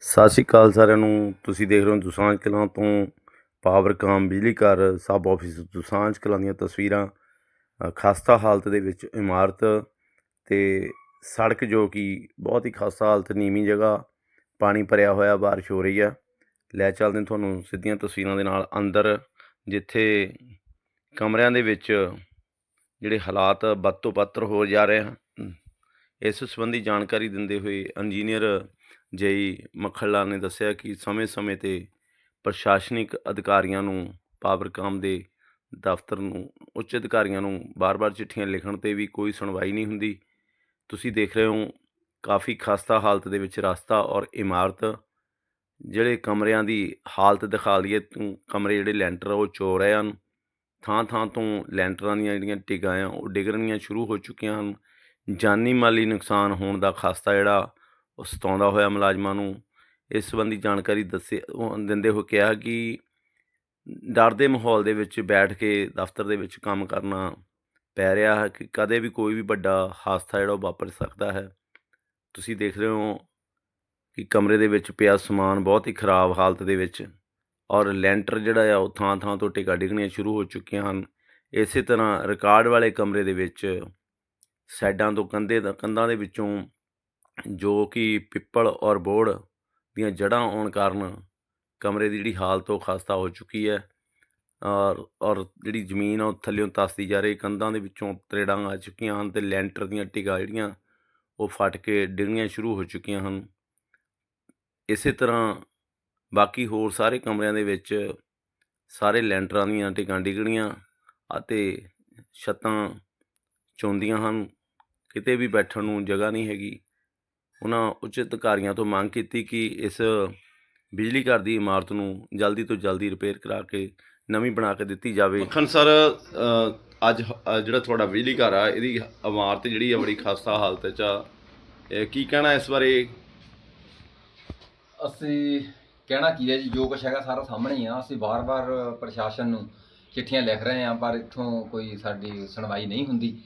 ਸਤਿ ਸ਼੍ਰੀ ਅਕਾਲ ਸਾਰਿਆਂ ਨੂੰ। ਤੁਸੀਂ ਦੇਖ ਰਹੇ ਹੋ ਦੁਸਾਂਝ ਕਲਾਂ ਤੋਂ ਪਾਵਰਕਾਮ ਬਿਜਲੀ ਘਰ ਸਬ ਆਫਿਸ ਦੁਸਾਂਝ ਕਲਾਂ ਦੀਆਂ ਤਸਵੀਰਾਂ। ਅ, ਖਸਤਾ ਹਾਲਤ ਦੇ ਵਿੱਚ ਇਮਾਰਤ ਤੇ ਸੜਕ ਜੋ ਕਿ ਬਹੁਤ ਹੀ ਖਸਤਾ ਹਾਲਤ ਨੀਵੀਂ ਜਗ੍ਹਾ ਪਾਣੀ ਭਰਿਆ ਹੋਇਆ ਬਾਰਿਸ਼ ਹੋ ਰਹੀ ਆ। ਲੈ ਚੱਲਦੇ ਤੁਹਾਨੂੰ ਸਿੱਧੀਆਂ ਤਸਵੀਰਾਂ ਦੇ ਨਾਲ ਅੰਦਰ ਜਿੱਥੇ ਕਮਰਿਆਂ ਦੇ ਵਿੱਚ ਜਿਹੜੇ ਹਾਲਾਤ ਬਦ ਤੋਂ ਬਦਤਰ ਹੋ ਜਾ ਰਹੇ ਹਨ। ਇਸ ਸੰਬੰਧੀ ਜਾਣਕਾਰੀ ਦਿੰਦੇ ਹੋਏ ਇੰਜੀਨੀਅਰ ਜੇਈ ਮੱਖਣ ਨੇ ਦੱਸਿਆ ਕਿ ਸਮੇਂ-ਸਮੇਂ ਤੇ ਪ੍ਰਸ਼ਾਸਨਿਕ ਅਧਿਕਾਰੀਆਂ ਨੂੰ ਪਾਵਰਕਾਮ ਦੇ ਦਫ਼ਤਰ ਨੂੰ, ਉੱਚ ਅਧਿਕਾਰੀਆਂ ਨੂੰ ਬਾਰ-ਬਾਰ ਚਿੱਠੀਆਂ ਲਿਖਣ ਤੇ ਵੀ ਕੋਈ ਸੁਣਵਾਈ ਨਹੀਂ ਹੁੰਦੀ। ਤੁਸੀਂ ਦੇਖ ਰਹੇ ਹੋ ਕਾਫੀ ਖਸਤਾ ਹਾਲਤ ਦੇ ਵਿੱਚ ਰਸਤਾ ਔਰ ਇਮਾਰਤ। ਜਿਹੜੇ ਕਮਰਿਆਂ ਦੀ ਹਾਲਤ ਦਿਖਾ ਲਈਏ ਤੂੰ ਕਮਰੇ ਜਿਹੜੇ ਲੈਂਟਰ ਆ, ਉਹ ਚੋ ਰਹੇ ਹਨ। ਥਾਂ ਥਾਂ ਤੋਂ ਲੈਂਟਰਾਂ ਦੀਆਂ ਜਿਹੜੀਆਂ ਟਿਗਾਂ ਆ, ਉਹ ਡਿੱਗਣੀਆਂ ਸ਼ੁਰੂ ਹੋ ਚੁੱਕੀਆਂ ਹਨ। ਜਾਨੀ ਮਾਲੀ ਨੁਕਸਾਨ ਹੋਣ ਦਾ ਖਾਸਾ ਜਿਹੜਾ ਉਹ ਸਤਾਉਂਦਾ ਹੋਇਆ ਮੁਲਾਜ਼ਮਾਂ ਨੂੰ। ਇਸ ਸੰਬੰਧੀ ਜਾਣਕਾਰੀ ਦੱਸੇ ਦਿੰਦੇ ਹੋਏ ਕਿਹਾ ਕਿ ਡਰ ਦੇ ਮਾਹੌਲ ਦੇ ਵਿੱਚ ਬੈਠ ਕੇ ਦਫ਼ਤਰ ਦੇ ਵਿੱਚ ਕੰਮ ਕਰਨਾ ਪੈ ਰਿਹਾ ਹੈ ਕਿ ਕਦੇ ਵੀ ਕੋਈ ਵੀ ਵੱਡਾ ਹਾਦਸਾ ਜਿਹੜਾ ਉਹ ਵਾਪਰ ਸਕਦਾ ਹੈ। ਤੁਸੀਂ ਦੇਖ ਰਹੇ ਹੋ ਕਿ ਕਮਰੇ ਦੇ ਵਿੱਚ ਪਿਆ ਸਮਾਨ ਬਹੁਤ ਹੀ ਖਰਾਬ ਹਾਲਤ ਦੇ ਵਿੱਚ ਔਰ ਲੈਂਟਰ ਜਿਹੜਾ ਆ ਉਹ ਥਾਂ ਥਾਂ ਤੋਂ ਟਿਕਾ ਡਿੱਗਣੀਆਂ ਸ਼ੁਰੂ ਹੋ ਚੁੱਕੀਆਂ ਹਨ। ਇਸੇ ਤਰ੍ਹਾਂ ਰਿਕਾਰਡ ਵਾਲੇ ਕਮਰੇ ਦੇ ਵਿੱਚ ਸਾਈਡਾਂ ਤੋਂ ਕੰਧੇ ਦਾ, ਕੰਧਾਂ ਦੇ ਵਿੱਚੋਂ ਜੋ ਕਿ ਪਿੱਪਲ ਔਰ ਬੋੜ ਦੀਆਂ ਜੜ੍ਹਾਂ ਆਉਣ ਕਾਰਨ ਕਮਰੇ ਦੀ ਜਿਹੜੀ ਹਾਲਤ ਉਹ ਖਸਤਾ ਹੋ ਚੁੱਕੀ ਹੈ ਔਰ ਔਰ ਜਿਹੜੀ ਜ਼ਮੀਨ ਆ ਉਹ ਥੱਲਿਓਂ ਤਸਦੀ ਜਾ ਰਹੀ, ਕੰਧਾਂ ਦੇ ਵਿੱਚੋਂ ਤਰੇੜਾਂ ਆ ਚੁੱਕੀਆਂ ਹਨ ਤੇ ਲੈਂਟਰ ਦੀਆਂ ਟਿਗਾ ਜਿਹੜੀਆਂ ਉਹ ਫਟ ਕੇ ਡਿੱਗਣੀਆਂ ਸ਼ੁਰੂ ਹੋ ਚੁੱਕੀਆਂ ਹਨ। ਇਸੇ ਤਰ੍ਹਾਂ ਬਾਕੀ ਹੋਰ ਸਾਰੇ ਕਮਰਿਆਂ ਦੇ ਵਿੱਚ ਸਾਰੇ ਲੈਂਟਰਾਂ ਦੀਆਂ ਟਿਕਾਂ ਡਿੱਗਣੀਆਂ ਅਤੇ ਛੱਤਾਂ ਚੌਂਦੀਆਂ ਹਨ। ਕਿਤੇ ਵੀ ਬੈਠਣ ਨੂੰ ਜਗ੍ਹਾ ਨਹੀਂ ਹੈਗੀ। ਉਹਨਾਂ ਉੱਚ ਅਧਿਕਾਰੀਆਂ ਤੋਂ ਮੰਗ ਕੀਤੀ ਕਿ ਇਸ ਬਿਜਲੀ ਘਰ ਦੀ ਇਮਾਰਤ ਨੂੰ ਜਲਦੀ ਤੋਂ ਜਲਦੀ ਰਿਪੇਅਰ ਕਰਾ ਕੇ ਨਵੀਂ ਬਣਾ ਕੇ ਦਿੱਤੀ ਜਾਵੇ। ਮੱਖਣ ਸਰ ਅੱਜ ਜਿਹੜਾ ਤੁਹਾਡਾ ਬਿਜਲੀ ਘਰ ਆ ਇਹਦੀ ਇਮਾਰਤ ਜਿਹੜੀ ਆ ਬੜੀ ਖਸਤਾ ਹਾਲਤ 'ਚ ਆ। ਇਹ ਕੀ ਕਹਿਣਾ ਇਸ ਬਾਰੇ? ਅਸੀਂ ਕਹਿਣਾ ਕੀ ਹੈ ਜੀ ਜੋ ਕੁਛ ਹੈਗਾ ਸਾਰਾ ਸਾਹਮਣੇ ਹੀ ਆ। ਅਸੀਂ ਵਾਰ-ਵਾਰ ਪ੍ਰਸ਼ਾਸਨ ਨੂੰ ਚਿੱਠੀਆਂ ਲਿਖ ਰਹੇ ਹਾਂ ਪਰ ਇੱਥੋਂ ਕੋਈ ਸਾਡੀ ਸੁਣਵਾਈ ਨਹੀਂ ਹੁੰਦੀ।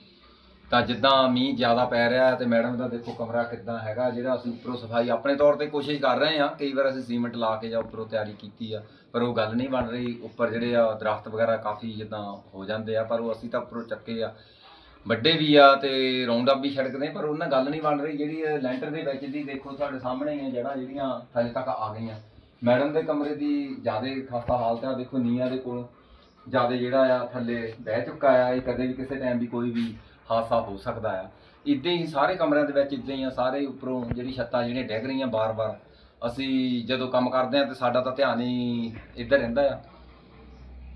ਤਾਂ ਜਿੱਦਾਂ ਮੀਂਹ ਜ਼ਿਆਦਾ ਪੈ ਰਿਹਾ ਹੈ ਤੇ ਮੈਡਮ ਦਾ ਦੇਖੋ ਕਮਰਾ ਕਿੱਦਾਂ ਹੈਗਾ, ਜਿਹੜਾ ਅਸੀਂ ਉੱਪਰੋਂ ਸਫ਼ਾਈ ਆਪਣੇ ਤੌਰ ਤੇ ਕੋਸ਼ਿਸ਼ ਕਰ ਰਹੇ ਹਾਂ, ਕਈ ਵਾਰ ਅਸੀਂ ਸੀਮੈਂਟ ਲਾ ਕੇ ਜਾਂ ਉੱਪਰੋਂ ਤਿਆਰੀ ਕੀਤੀ ਆ, ਪਰ ਉਹ ਗੱਲ ਨਹੀਂ ਬਣ ਰਹੀ। ਉੱਪਰ ਜਿਹੜੇ ਆ ਦਰਖਤ ਵਗੈਰਾ ਕਾਫੀ ਜਿੱਦਾਂ ਹੋ ਜਾਂਦੇ ਆ, ਪਰ ਉਹ ਅਸੀਂ ਤਾਂ ਉੱਪਰੋਂ ਚੱਕੇ ਆ। ਵੱਡੇ ਵੀ ਆ ਤੇ ਰਾਉਂਡ ਅਪ ਵੀ ਛੜਕਦੇ ਪਰ ਉਹਨਾਂ ਗੱਲ ਨਹੀਂ ਬਣ ਰਹੀ। ਜਿਹੜੀ ਲੈਂਟਰ ਦੇ ਵਿੱਚ ਦੀ ਦੇਖੋ ਤੁਹਾਡੇ ਸਾਹਮਣੇ ਹੀ ਆ ਜੜ੍ਹਾਂ ਜਿਹੜੀਆਂ ਹਜੇ ਤੱਕ ਆ ਗਈਆਂ। ਮੈਡਮ ਦੇ ਕਮਰੇ ਦੀ ਜ਼ਿਆਦਾ ਖਸਤਾ ਹਾਲਤ ਆ, ਦੇਖੋ ਨੀਆਂ ਦੇ ਕੋਲ ਜ਼ਿਆਦਾ ਜਿਹੜਾ ਆ ਥੱਲੇ ਬਹਿ ਚੁੱਕਾ ਆ, ਇਹ ਕਦੇ ਵੀ ਕਿਸੇ ਟਾਈਮ ਵੀ ਕੋਈ ਵੀ ਹਾਦਸਾ ਹੋ ਸਕਦਾ ਆ। ਇਦਾਂ ਹੀ ਸਾਰੇ ਕਮਰਿਆਂ ਦੇ ਵਿੱਚ ਇਦਾਂ ਹੀ ਆ, ਸਾਰੇ ਉੱਪਰੋਂ ਜਿਹੜੀ ਛੱਤਾਂ ਜਿਹੜੀਆਂ ਡਿੱਗ ਰਹੀਆਂ ਬਾਰ-ਬਾਰ। ਅਸੀਂ ਜਦੋਂ ਕੰਮ ਕਰਦੇ ਆ ਤੇ ਸਾਡਾ ਤਾਂ ਧਿਆਨ ਹੀ ਇੱਧਰ ਰਹਿੰਦਾ ਆ।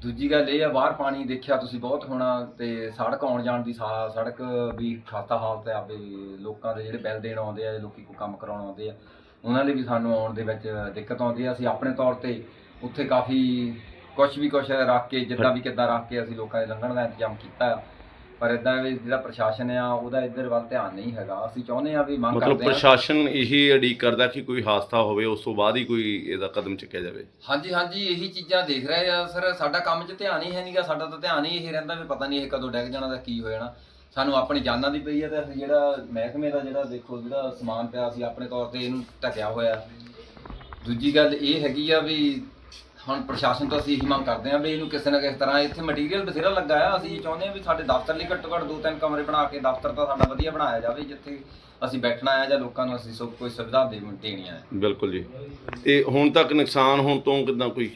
ਦੂਜੀ ਗੱਲ ਇਹ ਆ, ਬਾਹਰ ਪਾਣੀ ਦੇਖਿਆ ਤੁਸੀਂ ਬਹੁਤ ਹੋਣਾ ਤੇ ਸੜਕ ਆਉਣ ਜਾਣ ਦੀ ਸਾ- ਸੜਕ ਵੀ ਖਸਤਾ ਹਾਲਤ ਆ ਵੀ ਲੋਕਾਂ ਦੇ ਜਿਹੜੇ ਬਿੱਲ ਦੇਣ ਆਉਂਦੇ ਆ ਲੋਕੀ ਕੋਈ ਕੰਮ ਕਰਾਉਣ ਆਉਂਦੇ ਆ, ਉਹਨਾਂ ਲਈ ਵੀ ਸਾਨੂੰ ਆਉਣ ਦੇ ਵਿੱਚ ਦਿੱਕਤ ਆਉਂਦੀ ਆ। ਅਸੀਂ ਆਪਣੇ ਤੌਰ ਤੇ ਉੱਥੇ ਕਾਫੀ ਕੁਝ ਵੀ ਕੁਝ ਰੱਖ ਕੇ, ਜਿੱਦਾਂ ਵੀ ਕਿੱਦਾਂ ਰੱਖ ਕੇ ਅਸੀਂ ਲੋਕਾਂ ਦੇ ਲੰਘਣ ਦਾ ਇੰਤਜ਼ਾਮ ਕੀਤਾ ਆ। ਪਰ ਇਦਾਂ ਵੀ ਜਿਹੜਾ ਪ੍ਰਸ਼ਾਸਨ ਆ ਉਹਦਾ ਇੱਧਰ ਵੱਲ ਧਿਆਨ ਨਹੀਂ ਹੈਗਾ। ਅਸੀਂ ਚਾਹੁੰਦੇ ਆ ਵੀ ਮੰਗ ਮਤਲਬ ਕਰਦੇ ਆ। ਪ੍ਰਸ਼ਾਸਨ ਇਹੀ ਉਡੀਕ ਕਰਦਾ ਕਿ ਕੋਈ ਹਾਦਸਾ ਹੋਵੇ ਉਸ ਤੋਂ ਬਾਅਦ ਹੀ ਕੋਈ ਇਹਦਾ ਕਦਮ ਚੁੱਕਿਆ ਜਾਵੇ। ਹਾਂਜੀ ਹਾਂਜੀ ਇਹੀ ਚੀਜ਼ਾਂ ਦੇਖ ਰਹੇ ਆ ਸਰ। ਸਾਡਾ ਕੰਮ 'ਚ ਧਿਆਨ ਹੀ ਹੈ ਨਹੀਂਗਾ ਸਾਡਾ ਤਾਂ ਧਿਆਨ ਹੀ ਇਹ ਰਹਿੰਦਾ ਵੀ ਪਤਾ ਨਹੀਂ ਇਹ ਕਦੋਂ ਡਿੱਗ ਜਾਣਾ ਦਾ ਕੀ ਹੋ ਜਾਣਾ। ਸਾਨੂੰ ਆਪਣੀ ਜਾਨਾਂ ਦੀ ਪਈ ਹੈ ਤੇ ਅਸੀਂ ਜਿਹੜਾ ਮਹਿਕਮੇ ਦਾ ਜਿਹੜਾ ਦੇਖੋ ਜਿਹੜਾ ਸਮਾਨ ਪਿਆ ਅਸੀਂ ਆਪਣੇ ਤੌਰ ਤੇ ਇਹਨੂੰ ਢੱਕਿਆ ਹੋਇਆ। ਦੂਜੀ ਗੱਲ ਇਹ ਹੈਗੀ ਆ ਵੀ ਹੁਣ ਪ੍ਰਸ਼ਾਸਨ ਤੋਂ ਅਸੀਂ ਇਹੀ ਮੰਗ ਕਰਦੇ ਹਾਂ ਵੀ ਇਹਨੂੰ ਕਿਸੇ ਨਾ ਕਿਸੇ ਤਰ੍ਹਾਂ ਇੱਥੇ ਮਟੀਰੀਅਲ ਬਥੇਰਾ ਲੱਗਾ ਆ। ਅਸੀਂ ਚਾਹੁੰਦੇ ਹਾਂ ਵੀ ਸਾਡੇ ਦਫ਼ਤਰ ਲਈ ਘੱਟੋ ਘੱਟ ਦੋ ਤਿੰਨ ਕਮਰੇ ਬਣਾ ਕੇ ਦਫ਼ਤਰ ਤਾਂ ਸਾਡਾ ਵਧੀਆ ਬਣਾਇਆ ਜਾਵੇ, ਜਿੱਥੇ ਅਸੀਂ ਬੈਠਣਾ ਆ ਜਾਂ ਲੋਕਾਂ ਨੂੰ ਅਸੀਂ ਸਭ ਕੋਈ ਸੁਵਿਧਾ ਦੇ ਦੇਣੀ ਆ। ਬਿਲਕੁਲ ਜੀ। ਤੇ ਹੁਣ ਤੱਕ ਨੁਕਸਾਨ ਹੋਣ ਤੋਂ ਕਿਦਾਂ ਕੋਈ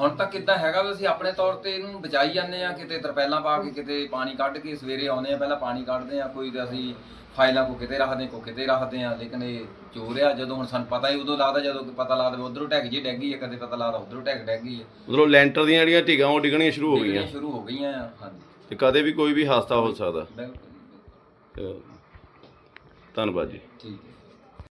ਹੁਣ ਤੱਕ ਇਦਾਂ ਹੈਗਾ ਵੀ ਅਸੀਂ ਆਪਣੇ ਤੌਰ ਤੇ ਇਹਨੂੰ ਬਚਾਈ ਜਾਂਦੇ ਆ ਕਿਤੇ ਤਰਪੈਲਾਂ ਪਾ ਕੇ ਕਿਤੇ ਪਾਣੀ ਕੱਢ ਕੇ ਸਵੇਰੇ ਆਉਂਦੇ ਆ ਪਹਿਲਾਂ ਪਾਣੀ ਕੱਢਦੇ ਆ ਕੋਈ ਤੇ ਅਸੀਂ ਫਾਈਲਾਂ ਕੋ ਕਿਤੇ ਰੱਖਦੇ ਕੋ ਕਿਤੇ ਰੱਖਦੇ ਆ ਲੇਕਿਨ ਇਹ ਚੋਰ ਆ ਜਦੋਂ ਹੁਣ ਸਾਨੂੰ ਪਤਾ ਹੀ ਉਦੋਂ ਲੱਗਦਾ ਜਦੋਂ ਪਤਾ ਲੱਗਦਾ ਉਧਰੋਂ ਢੱਕ ਜੀ ਡੈਗੀ ਆ ਕਦੇ ਪਤਾ ਲੱਗਦਾ ਉਧਰੋਂ ਢੱਕ ਡੈਗੀ ਆ ਮਤਲਬ ਲੈਂਟਰ ਦੀਆਂ ਜਿਹੜੀਆਂ ਢਿੱਗਾਂ ਉਹ ਡਿੱਗਣੀਆਂ ਸ਼ੁਰੂ ਹੋ ਗਈਆਂ। ਸ਼ੁਰੂ ਹੋ ਗਈਆਂ ਆ ਹਾਂਜੀ। ਤੇ ਕਦੇ ਵੀ ਕੋਈ ਵੀ ਹਾਦਸਾ ਹੋ ਸਕਦਾ। ਬਿਲਕੁਲ ਤੇ ਧੰਨਵਾਦ ਜੀ। ਠੀਕ ਹੈ।